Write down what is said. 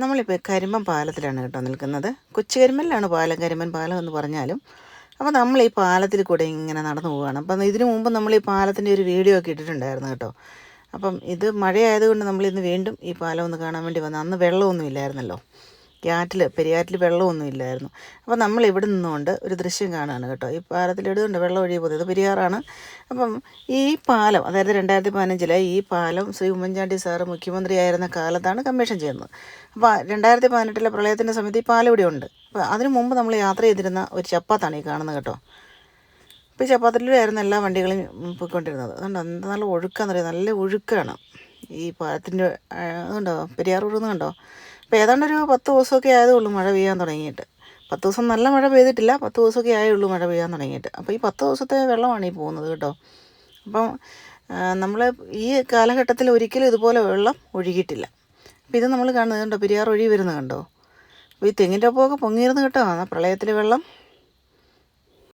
നമ്മളിപ്പോൾ കരിമ്പൻ പാലത്തിലാണ് കേട്ടോ നിൽക്കുന്നത്. കൊച്ചു കരിമ്പനിലാണ് പാലം കരിമ്പൻ പാലം എന്ന് പറഞ്ഞാലും. അപ്പോൾ നമ്മൾ ഈ പാലത്തിൽ കൂടെ ഇങ്ങനെ നടന്നു പോവുകയാണ് അപ്പം ഇതിനു മുമ്പ് നമ്മൾ ഈ പാലത്തിന്റെ ഒരു വീഡിയോ ഒക്കെ ഇട്ടിട്ടുണ്ടായിരുന്നു കേട്ടോ. അപ്പം ഇത് മഴയായതുകൊണ്ട് നമ്മളിന്ന് വീണ്ടും ഈ പാലം ഒന്ന് കാണാൻ വേണ്ടി വന്നു. അന്ന് വെള്ളമൊന്നും ഇല്ലായിരുന്നല്ലോ. ഈ ആറ്റിൽ പെരിയാറ്റിൽ വെള്ളമൊന്നും ഇല്ലായിരുന്നു. അപ്പോൾ നമ്മൾ ഇവിടെ നിന്നുകൊണ്ട് ഒരു ദൃശ്യം കാണുകയാണ് കേട്ടോ. ഈ പാലത്തിൽ വെള്ളം ഒഴുകി പോകുന്നത്. പെരിയാറാണ്. അപ്പം ഈ പാലം അതായത് രണ്ടായിരത്തി പതിനഞ്ചിലെ ഈ പാലം ശ്രീ ഉമ്മൻചാണ്ടി സാറ് മുഖ്യമന്ത്രിയായിരുന്ന കാലത്താണ് കമ്മീഷൻ ചെയ്യുന്നത്. അപ്പോൾ രണ്ടായിരത്തി പതിനെട്ടിലെ പ്രളയത്തിന്റെ സമയത്ത് ഈ പാലം ഇവിടെ ഉണ്ട്. അപ്പോൾ അതിനു മുമ്പ് നമ്മൾ യാത്ര ചെയ്തിരുന്ന ഒരു ചപ്പാത്താണ് ഈ കാണുന്നത് കേട്ടോ. ഇപ്പോൾ ഈ ചപ്പാത്തിലായിരുന്നു എല്ലാ വണ്ടികളും പോയിക്കൊണ്ടിരുന്നത്. അതുകൊണ്ട് എന്താ നല്ല ഒഴുക്കാന്ന് പറയുന്നത് നല്ല ഒഴുക്കാണ് ഈ പാലത്തിന്റെ അതുണ്ടോ പെരിയാർ ഒഴുകുന്നത് കണ്ടോ? അപ്പോൾ ഏതാണ്ട് ഒരു പത്ത് ദിവസമൊക്കെ ആയതേ ഉള്ളൂ മഴ പെയ്യാൻ തുടങ്ങിയിട്ട്. പത്ത് ദിവസം നല്ല മഴ പെയ്തിട്ടില്ല പത്ത് ദിവസമൊക്കെ ആയേ ഉള്ളൂ മഴ പെയ്യാൻ തുടങ്ങിയിട്ട്. അപ്പോൾ ഈ പത്ത് ദിവസത്തെ വെള്ളമാണ് ഈ പോകുന്നത് കേട്ടോ. അപ്പം നമ്മൾ ഈ കാലഘട്ടത്തിൽ ഒരിക്കലും ഇതുപോലെ വെള്ളം ഒഴുകിയിട്ടില്ല. അപ്പോൾ ഇത് നമ്മൾ കാണുന്നത് കണ്ടോ പെരിയാർ ഒഴുകി വരുന്നത് കണ്ടോ? അപ്പോൾ ഈ തെങ്ങിന്റെ ഒപ്പമൊക്കെ പൊങ്ങിയിരുന്നു കേട്ടോ ആ പ്രളയത്തിൽ വെള്ളം.